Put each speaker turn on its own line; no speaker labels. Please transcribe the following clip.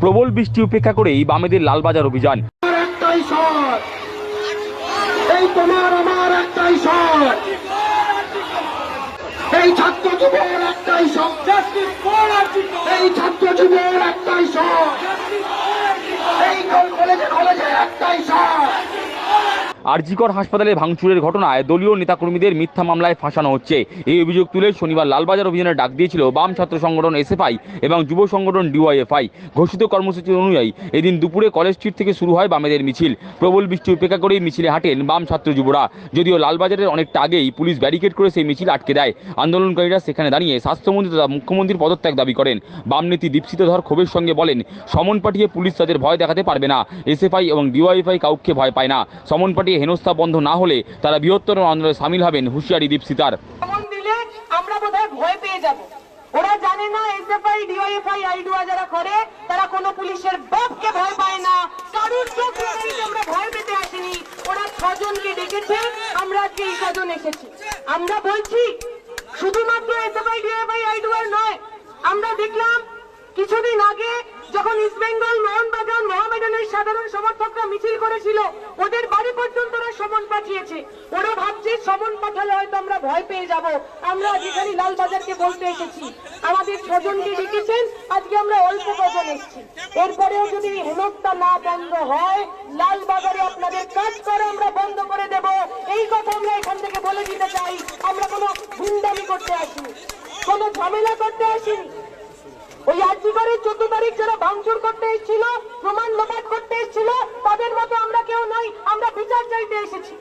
প্রবল বৃষ্টি উপেক্ষা করেই বামেদের লালবাজার অভিযান।
এই ছাত্র যুবের একটাই এই ছাত্র যুবের একটাই এই কলেজে কলেজে একটাই শট
আরজিকর হাসপাতালে ভাঙচুরের ঘটনায় দলীয় নেতাকর্মীদের মিথ্যা মামলায় ফাঁসানো হচ্ছে। এই অভিযোগ তুলে শনিবার লালবাজার অভিযানের ডাক দিয়েছিল বাম ছাত্র সংগঠন এসএফআই এবং যুব সংগঠন ডিওয়াইএফআই। ঘোষিত কর্মসূচি অনুযায়ী এদিন দুপুরে কলেজ স্ট্রিট থেকে শুরু হয় বামেদের মিছিল। প্রবল বৃষ্টি উপেক্ষা করেই মিছিলে হাঁটেন বাম ছাত্র যুবরা। যদিও লালবাজারের অনেকটা আগেই পুলিশ ব্যারিকেড করে সেই মিছিল আটকে দেয়। আন্দোলনকারীরা সেখানে দাঁড়িয়ে স্বাস্থ্যমন্ত্রী তথা মুখ্যমন্ত্রীর পদত্যাগ দাবি করেন। বাম নেত্রী দীপশিত ধর ক্ষোভের সঙ্গে বলেন, সমন পাঠিয়ে পুলিশ তাদের ভয় দেখাতে পারবে না। এসএফআই এবং ডিওয়াইএফআই কাউকে ভয় পায় না। সমন পাঠিয়ে হেনস্থা বন্ধ না হলে তারা বৃহত্তর আন্দোলনে সামিল হবেন হুঁশিয়ারি
ডিওএফআই আইডুয়া যারা করে, তারা কোনো পুলিশের ভয় পায় না। চোখ আমরা ভয় পেতে আসিনি। ওরা ছজনকে আমরা আজকে এই ছজন আমরা বলছি, শুধুমাত্র নয়, আমরা দেখলাম কিছুদিন আগে যখন ইস্ট বেঙ্গল মোহনবাগান মোহামেডানের সাধারণ সমর্থকরা মিছিল করেছিল, ওদের বাড়ি পর্যন্ত ওরা সমন পাঠিয়েছে। ওরা ভাবছে সমন পাঠালে হয়তো আমরা ভয় পেয়ে যাব। আমরা এখানে লালবাজারকে বলতে এসেছি। আমাদের ছজনকে ডেকেছেন, আজকে আমরা অল্প কজন এসেছি। এরপরেও যদি হেনস্থা না বন্ধ হয়, লালবাজারে আপনাদের কাজ করে আমরা বন্ধ করে দেব। এই কথা আমরা এখান থেকে বলে দিতে চাই। আমরা কোনো গুন্ডামি করতে আসিনি। কোনো ঝামেলা করতে আসিনি। ওই আর্জিকরের চোদ্দ তারিখ যারা ভাঙচুর করতে এসেছিল, প্রমাণ লোপাট করতে এসেছিল, তাদের মতো আমরা কেউ নই, আমরা বিচার চাইতে এসেছি।